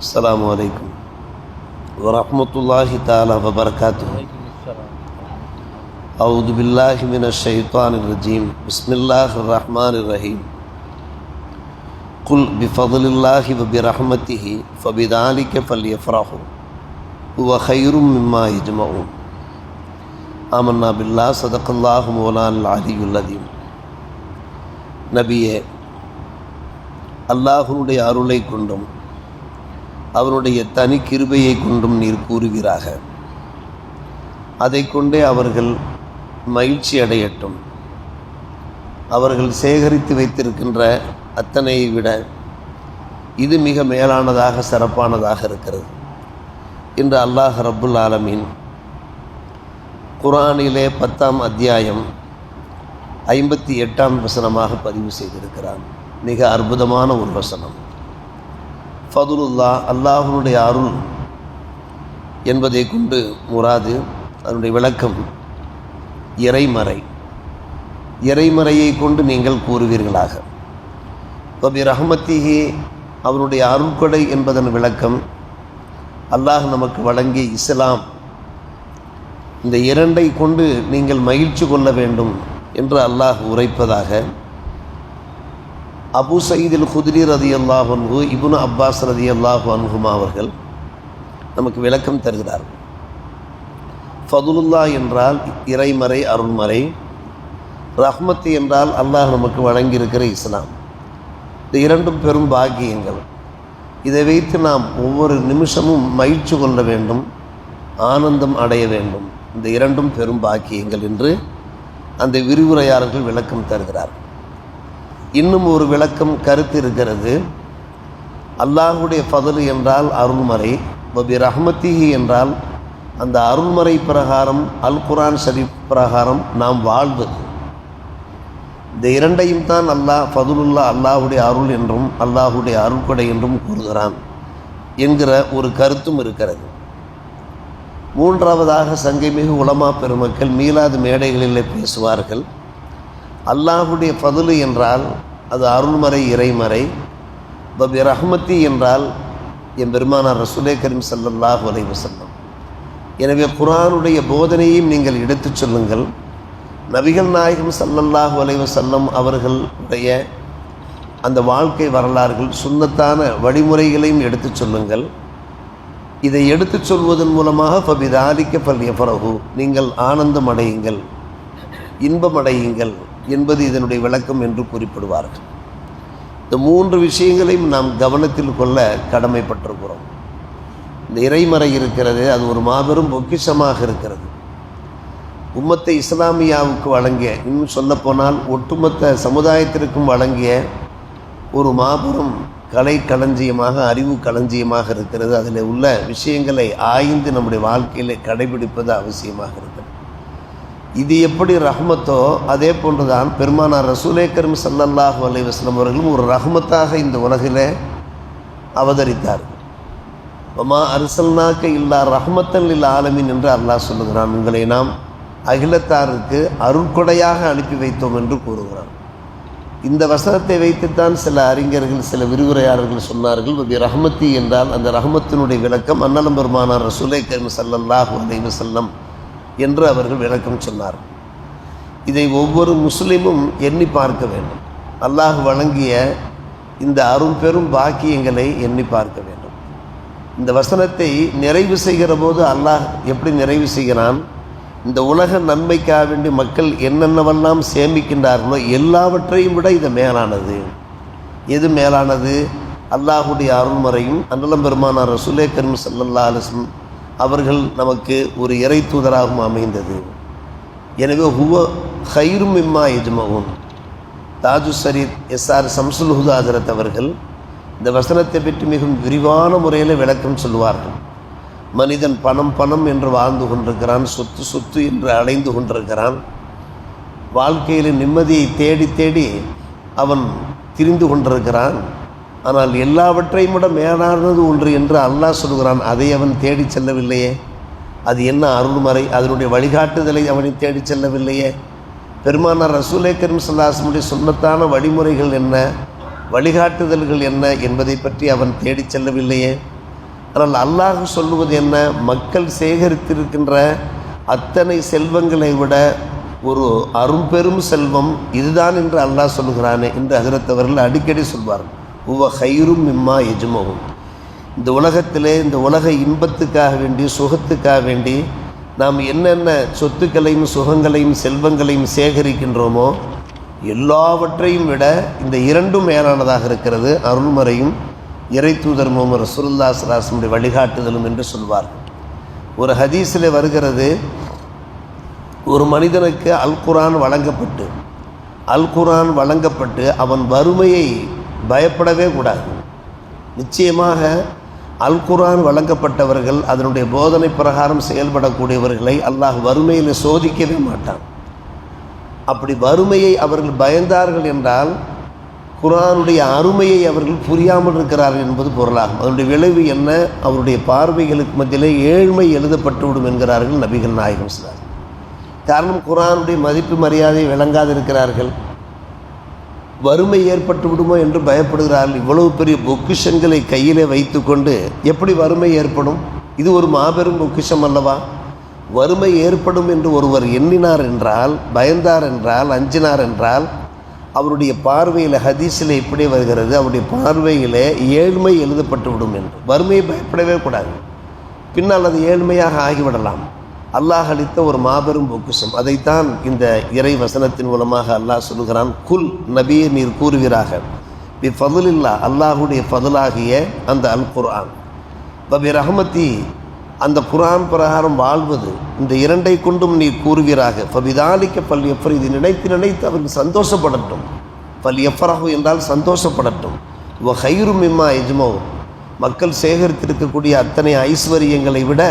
السلام عليكم ورحمة الله تعالى وبركاته أعوذ بالله من الشيطان الرجيم بسم الله الرحمن الرحيم قل بفضل الله وبرحمته فبذلك فليفرحوا هو خير مما يجمعون آمنا بالله صدق الله مولانا العلي العظيم நபியே அல்லாஹுனுடைய அருளை கொண்டும் அவருடைய தனி கிருபையை கொண்டும் நீர் கூறுவீராக. அதை கொண்டே அவர்கள் மகிழ்ச்சி அடையட்டும். அவர்கள் சேகரித்து வைத்திருக்கின்ற அத்தனையை விட இது மிக மேலானதாக சிறப்பானதாக இருக்கிறது இன்று அல்லாஹ் ரப்புல் ஆலமீன் குரானிலே பத்தாம் அத்தியாயம் ஐம்பத்தி எட்டாம் வசனமாக பதிவு செய்திருக்கிறான். மிக அற்புதமான ஒரு வசனம். ஃபதுலுல்லா அல்லாஹனுடைய அருள் என்பதை கொண்டு முராது அதனுடைய விளக்கம் இறைமறை. இறைமறையை கொண்டு நீங்கள் கூறுவீர்களாக. பபி ரஹமத்திஹி அவனுடைய அருள்கொடை என்பதன் விளக்கம் அல்லாஹ் நமக்கு வழங்கிய இஸ்லாம். இந்த இரண்டை கொண்டு நீங்கள் மகிழ்ச்சி கொள்ள வேண்டும் என்று அல்லாஹ் உரைப்பதாக அபு சயீதில் குதிரி ரதி அல்லாஹ் அன்ஹு இபுனு அப்பாஸ் ரதி அல்லாஹ் அன்ஹுமா அவர்கள் நமக்கு விளக்கம் தருகிறார். ஃபதுலுல்லா என்றால் இறைமறை அருள்மறை. ரஹ்மத்து என்றால் அல்லாஹ் நமக்கு வழங்கியிருக்கிற இஸ்லாம். இந்த இரண்டும் பெரும் பாக்கியங்கள். இதை வைத்து நாம் ஒவ்வொரு நிமிஷமும் மகிழ்ச்சி கொள்ள வேண்டும் ஆனந்தம் அடைய வேண்டும். இந்த இரண்டும் பெரும் பாக்கியங்கள் என்று அந்த விரிவுரையாளர்கள் விளக்கம் தருகிறார் இன்னும் ஒரு விளக்கம் கருத்து இருக்கிறது. அல்லாஹுடைய ஃபதலு என்றால் அருள்மறை பபி ரஹ்மத்திஹி என்றால் அந்த அருள்மறை பிரகாரம் அல் குரான் ஷரீப் பிரகாரம் நாம் வாழ்வது. இந்த இரண்டையும் தான் அல்லாஹ் ஃபதுலுல்லா அல்லாஹுடைய அருள் என்றும் அல்லாஹுடைய அருள்கொடை என்றும் கூறுகிறான் என்கிற ஒரு கருத்தும் இருக்கிறது. மூன்றாவதாக சங்கைமிகு உலமா பெருமக்கள் மீளாது மேடைகளில் பேசுவார்கள். அல்லாஹுடைய பதிலு என்றால் அது அருள்மறை இறைமறை. பபி ரஹ்மத்தி என்றால் என் பெருமானார் ரசூலே கரீம் சல்லல்லாஹு அலைஹி வஸல்லம். எனவே குரானுடைய போதனையும் நீங்கள் எடுத்துச் சொல்லுங்கள். நபிகள் நாயகம் சல்லல்லாஹ் அலைஹி செல்லும் அவர்களுடைய அந்த வாழ்க்கை வரலாறுகள் சுண்ணத்தான வழிமுறைகளையும் எடுத்துச் சொல்லுங்கள். இதை எடுத்துச் சொல்வதன் மூலமாக பபிதாலிக்க பள்ளிய பிறகு நீங்கள் ஆனந்தம் அடையுங்கள் இன்பம் அடையுங்கள். என்பது இதனுடைய விளக்கம் என்று குறிப்பிடுவார்கள். இந்த மூன்று விஷயங்களையும் நாம் கவனத்தில் கொள்ள கடமைப்பட்டிருக்கிறோம். இந்த இறைமறை இருக்கிறது அது ஒரு மாபெரும் பொக்கிஷமாக இருக்கிறது. உம்மத்தை இஸ்லாமியாவுக்கு வழங்கிய இன்னும் சொல்லப்போனால் ஒட்டுமொத்த சமுதாயத்திற்கும் வழங்கிய ஒரு மாபெரும் கலை களஞ்சியமாக அறிவு களஞ்சியமாக இருக்கிறது. அதில் உள்ள விஷயங்களை ஆய்ந்து நம்முடைய வாழ்க்கையில் கடைபிடிப்பது அவசியமாக இருக்கிறது இது எப்படி ரஹ்மத்தோ அதே போன்றுதான் பெருமானார் ரசூலே கரும் சல்லல்லாஹு அலைவாஸ்லம் அவர்களும் ஒரு ரஹ்மத்தாக இந்த உலகில் அவதரித்தார்கள் ஒமா அரசல்னாக்க இல்லா ரஹ்மத்தல் இல்லா ஆலமின் என்று அல்லாஹ் சொல்லுகிறான். உங்களை நாம் அகிலத்தாருக்கு அருட்கொடையாக அனுப்பி வைத்தோம் என்று கூறுகிறான். இந்த வசனத்தை வைத்துத்தான் சில அறிஞர்கள் சில விரிவுரையாளர்கள் சொன்னார்கள். பபி ரஹமத்தி என்றால் அந்த ரஹமத்தினுடைய விளக்கம் அன்னலம் பெருமானார் ரசூலை கரும் சல்லல்லாஹு அலைவசல்லம் செல்லம் என்று அவர்கள் விளக்கம் சொன்னார். இதை ஒவ்வொரு முஸ்லீமும் எண்ணி பார்க்க வேண்டும். அல்லாஹ் வழங்கிய இந்த அரும்பெரும் பாக்கியங்களை எண்ணி பார்க்க வேண்டும். இந்த வசனத்தை நிறைவு செய்கிற போது அல்லாஹ் எப்படி நிறைவு செய்கிறான்? இந்த உலக நன்மைக்காக வேண்டி மக்கள் என்னென்னவெல்லாம் சேமிக்கின்றார்களோ எல்லாவற்றையும் விட இது மேலானது. எது மேலானது? அல்லாஹுடைய அருள்முறையும் அன்னலம் பெருமானார் ரசுலே கரும் சல்லல்லா அலிஸ்லம் அவர்கள் நமக்கு ஒரு இறை தூதராகவும் அமைந்தது. எனவே ஹுவ ஹைரும் இம்மா எஜ்மவும் தாஜு சரீத் எஸ் ஆர் சம்சுல் ஹுதாஜரத் அவர்கள் இந்த வசனத்தை பற்றி மிகவும் விரிவான முறையில் விளக்கம் சொல்லுவார்கள். மனிதன் பணம் பணம் என்று வாழ்ந்து கொண்டிருக்கிறான் சொத்து சொத்து என்று அலைந்து கொண்டிருக்கிறான். வாழ்க்கையில் நிம்மதியை தேடி தேடி அவன் திரிந்து கொண்டிருக்கிறான். ஆனால் எல்லாவற்றையும் விட மேலானது ஒன்று என்று அல்லாஹ் சொல்கிறான் அதை அவன் தேடி செல்லவில்லையே. அது என்ன அருள்மறை? அதனுடைய வழிகாட்டுதலை அவனை தேடி செல்லவில்லையே. பெருமானார் ரசூலே கரீம் சல்லாசமுடைய சுன்னத்தான வழிமுறைகள் என்ன? வழிகாட்டுதல்கள் என்ன என்பதை பற்றி அவன் தேடிச் செல்லவில்லையே. ஆனால் அல்லாஹ் சொல்லுவது என்ன? மக்கள் சேகரித்திருக்கின்ற அத்தனை செல்வங்களை விட ஒரு அரும்பெரும் செல்வம் இதுதான் என்று அல்லாஹ் சொல்லுகிறானே என்று அகரத்தவர்கள் அடிக்கடி சொல்வார்கள். உவ ஹைரும் மிம்மா எஜ்மவும் இந்த உலகத்திலே இந்த உலக இன்பத்துக்காக வேண்டி சுகத்துக்காக வேண்டி நாம் என்னென்ன சொத்துக்களையும் சுகங்களையும் செல்வங்களையும் சேகரிக்கின்றோமோ எல்லாவற்றையும் விட இந்த இரண்டும் மேலானதாக இருக்கிறது. அருள்மறையும் இறை தூதர் முகமது ரசூலுல்லா சலாசனுடைய வழிகாட்டுதலும் என்று சொல்வார் ஒரு ஹதீஸில் வருகிறது ஒரு மனிதனுக்கு அல் குரான் வழங்கப்பட்டு அல் குரான் வழங்கப்பட்டு அவன் வறுமையை பயப்படவே கூடாது. நிச்சயமாக அல் குரான் வழங்கப்பட்டவர்கள் அதனுடைய போதனை பிரகாரம் செயல்படக்கூடியவர்களை அல்லாஹ் வறுமையில் சோதிக்கவே மாட்டான். அப்படி வறுமையை அவர்கள் பயந்தார்கள் என்றால் குரானுடைய அருமையை அவர்கள் புரியாமல் இருக்கிறார்கள் என்பது பொருளாகும். அதனுடைய விளைவு என்ன? அவருடைய பார்வைகளுக்கு மத்தியிலே ஏழ்மை எழுதப்பட்டுவிடும் என்கிறார்கள் நபிகள் நாயகம் சார் காரணம் குரானுடைய மதிப்பு மரியாதை விளங்காதிருக்கிறார்கள். வறுமை ஏற்பட்டு விடுமோ என்று பயப்படுகிறார்கள். இவ்வளவு பெரிய பொக்கிஷங்களை கையிலே வைத்துக்கொண்டு எப்படி வறுமை ஏற்படும்? இது ஒரு மாபெரும் பொக்கிஷம் அல்லவா? வறுமை ஏற்படும் என்று ஒருவர் எண்ணினார் என்றால் பயந்தார் என்றால் அஞ்சினார் என்றால் அவருடைய பார்வையில் ஹதீஸில் இப்படி வருகிறது அவருடைய பார்வையில் ஏழ்மை எழுதப்பட்டு விடும் என்று. வறுமையை பயப்படவே கூடாது. பின்னால் அது ஏழ்மையாக ஆகிவிடலாம். அல்லாஹ் அளித்த ஒரு மாபெரும் பொக்குஷம். அதைத்தான் இந்த இறை வசனத்தின் மூலமாக அல்லாஹ் சொல்கிறான் குல் நபியை நீர் கூறுவீராக. பி ஃபதுலில்லா அல்லாஹுடைய ஃபதுலாகிய அந்த அல் குர்ஆன் பபி ரஹமத்தி அந்த குரான் பிரகாரம் வாழ்வது இந்த இரண்டை கொண்டும் நீ கூறுவீராக. பபிதாலிக்க பல் எஃபர் இது நினைத்து நினைத்து அவர்கள் சந்தோஷப்படட்டும். பல் எஃபராகு என்றால் சந்தோஷப்படட்டும். வ ஹைரும் இம்மா எஜ்மோ மக்கள் சேகரித்திருக்கக்கூடிய அத்தனை ஐஸ்வர்யங்களை விட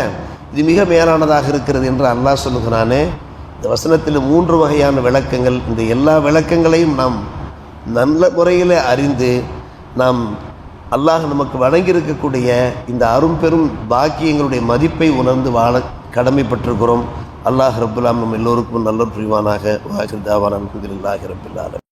இது மிக மேலானதாக இருக்கிறது என்று அல்லாஹ் சொல்லுகிறானே. இந்த வசனத்தில் மூன்று வகையான விளக்கங்கள். இந்த எல்லா விளக்கங்களையும் நாம் நல்ல முறையில் அறிந்து நாம் அல்லாஹ் நமக்கு வழங்கியிருக்கக்கூடிய இந்த அரும்பெரும் பாக்கியங்களுடைய மதிப்பை உணர்ந்து வாழ கடமைப்பட்டிருக்கிறோம். அல்லாஹ் ரபுல்லாம் நம் எல்லோருக்கும் நல்ல புரிவானாக. வாகிருதாவான அலமதுல்லாஹி ரபுல்லாலும்